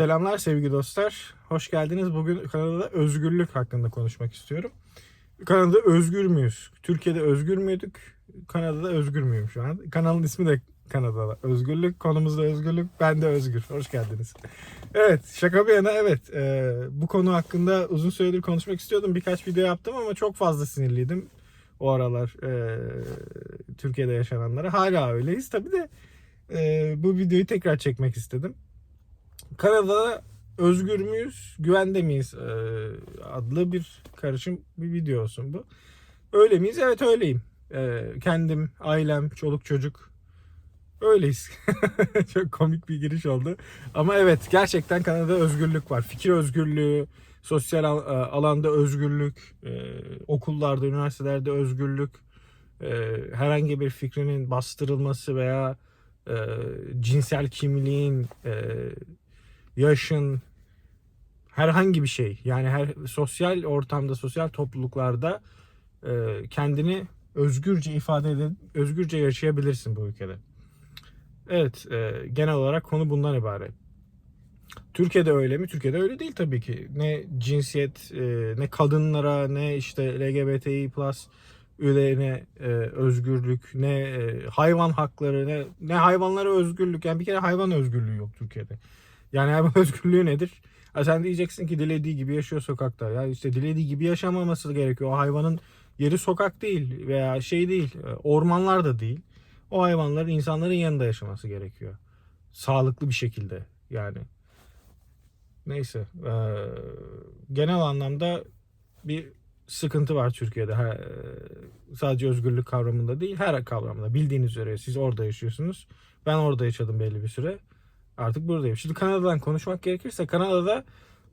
Selamlar sevgili dostlar. Hoş geldiniz. Bugün Kanada'da özgürlük hakkında konuşmak istiyorum. Kanada'da özgür müyüz? Türkiye'de özgür müydük? Kanada'da özgür müyüm şu an? Kanalın ismi de Kanada'da. Özgürlük. Konumuz da özgürlük. Ben de özgür. Hoş geldiniz. Evet şaka bir yana evet. e, bu konu hakkında uzun süredir konuşmak istiyordum. Birkaç video yaptım ama çok fazla sinirliydim. O aralar e, Türkiye'de yaşananlara. Hala öyleyiz. Tabii de e, bu videoyu tekrar çekmek istedim. Kanada'da özgür müyüz, güvende miyiz e, adlı bir karışım bir video olsun bu. Öyle miyiz? Evet öyleyim. E, kendim, ailem, çoluk çocuk öyleyiz. Çok komik bir giriş oldu. Ama evet gerçekten Kanada'da özgürlük var. Fikir özgürlüğü, sosyal al- e, alanda özgürlük, e, okullarda, üniversitelerde özgürlük, e, herhangi bir fikrinin bastırılması veya cinsel kimliğin, yaşın, herhangi bir şey yani her sosyal ortamda, sosyal topluluklarda e, kendini özgürce ifade edip özgürce yaşayabilirsin bu ülkede. Evet, e, genel olarak konu bundan ibaret. Türkiye'de öyle mi? Türkiye'de öyle değil tabii ki. Ne cinsiyet, e, ne kadınlara, ne işte LGBTİ üyelerine e, özgürlük, ne e, hayvan hakları, ne, ne hayvanlara özgürlük. Yani bir kere hayvan özgürlüğü yok Türkiye'de. Yani hayvan özgürlüğü nedir? Ha sen diyeceksin ki dilediği gibi yaşıyor sokakta. Ya işte dilediği gibi yaşamaması gerekiyor. O hayvanın yeri sokak değil veya şey değil, e, ormanlar da değil. O hayvanların insanların yanında yaşaması gerekiyor. Sağlıklı bir şekilde yani. Neyse. e, genel anlamda bir sıkıntı var Türkiye'de. Ha, e, sadece özgürlük kavramında değil, her kavramda. Bildiğiniz üzere siz orada yaşıyorsunuz. Ben orada yaşadım belli bir süre. Artık buradayım. Şimdi Kanada'dan konuşmak gerekirse Kanada'da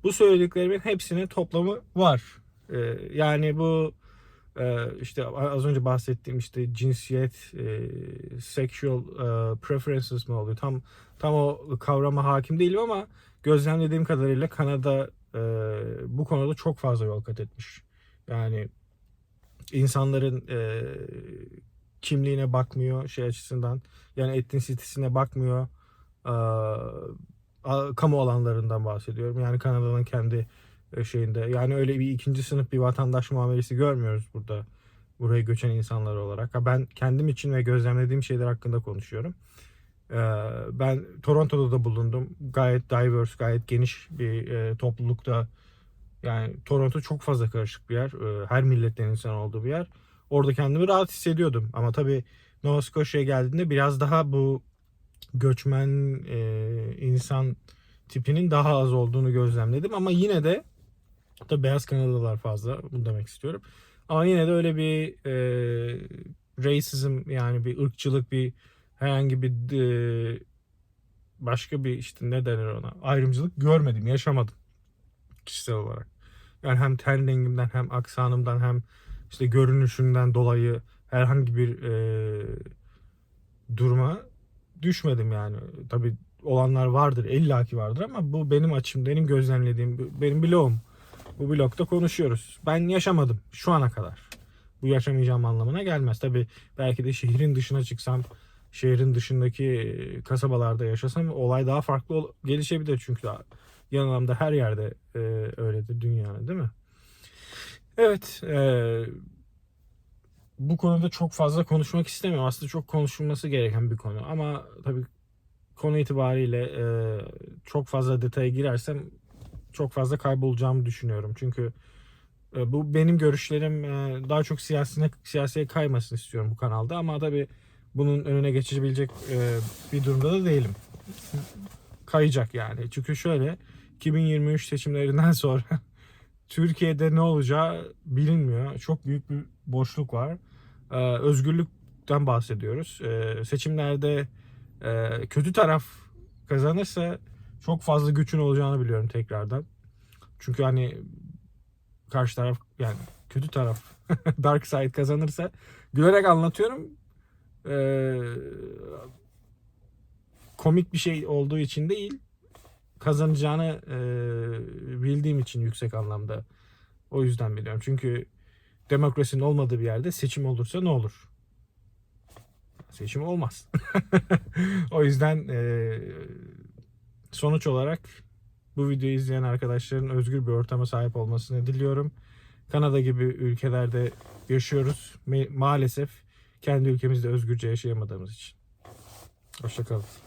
bu söylediklerimin hepsinin toplamı var. E, yani bu e, işte az önce bahsettiğim işte cinsiyet, e, sexual e, preferences mi oluyor? Tam tam o kavrama hakim değilim ama gözlemlediğim kadarıyla Kanada e, bu konuda çok fazla yol kat etmiş. Yani insanların e, kimliğine bakmıyor şey açısından. Yani etnisitesine bakmıyor. E, a- kamu alanlarından bahsediyorum. Yani Kanada'nın kendi e, şeyinde. Yani öyle bir ikinci sınıf bir vatandaş muamelesi görmüyoruz burada. Buraya göçen insanlar olarak. Ben kendim için ve gözlemlediğim şeyler hakkında konuşuyorum. Ee, Ben Toronto'da da bulundum. Gayet diverse, gayet geniş bir e, toplulukta. Yani Toronto çok fazla karışık bir yer. Ee, Her milletten insan olduğu bir yer. Orada kendimi rahat hissediyordum. Ama tabii Nova Scotia'ya geldiğinde biraz daha bu göçmen e, insan tipinin daha az olduğunu gözlemledim. Ama yine de tabii beyaz Kanadalılar fazla. Bunu demek istiyorum. Ama yine de öyle bir e, racism yani bir ırkçılık bir herhangi bir e, başka bir işte ne denir ona ayrımcılık görmedim, yaşamadım kişisel olarak. Yani hem ten rengimden hem aksanımdan hem işte görünüşünden dolayı herhangi bir e, duruma düşmedim yani. Tabii olanlar vardır, illaki vardır ama bu benim açım, benim gözlemlediğim, benim bloğum. Bu blokta konuşuyoruz. Ben yaşamadım şu ana kadar. Bu yaşamayacağım anlamına gelmez. Tabii belki de şehrin dışına çıksam, şehrin dışındaki kasabalarda yaşasam olay daha farklı ol- gelişebilir çünkü daha yanımda her yerde e, öyledir dünyada değil mi? Evet, e, bu konuda çok fazla konuşmak istemiyorum. Aslında çok konuşulması gereken bir konu ama tabii konu itibariyle e, çok fazla detaya girersem çok fazla kaybolacağımı düşünüyorum. Çünkü e, bu benim görüşlerim e, daha çok siyasine, siyasiye kaymasın istiyorum bu kanalda ama tabii bunun önüne geçebilecek e, bir durumda da değilim. Kayacak yani. Çünkü şöyle 2023 seçimlerinden sonra Türkiye'de ne olacağı bilinmiyor. Çok büyük bir boşluk var. E, özgürlükten bahsediyoruz. E, seçimlerde e, kötü taraf kazanırsa çok fazla gücün olacağını biliyorum tekrardan. Çünkü hani karşı taraf yani kötü taraf Dark Side kazanırsa gülerek anlatıyorum. Ee, komik bir şey olduğu için değil kazanacağını e, bildiğim için yüksek anlamda. O yüzden biliyorum. Çünkü demokrasinin olmadığı bir yerde seçim olursa ne olur? Seçim olmaz. o yüzden e, sonuç olarak Bu videoyu izleyen arkadaşların özgür bir ortama sahip olmasını diliyorum. Kanada gibi ülkelerde yaşıyoruz. Maalesef kendi ülkemizde özgürce yaşayamadığımız için. Hoşçakalın.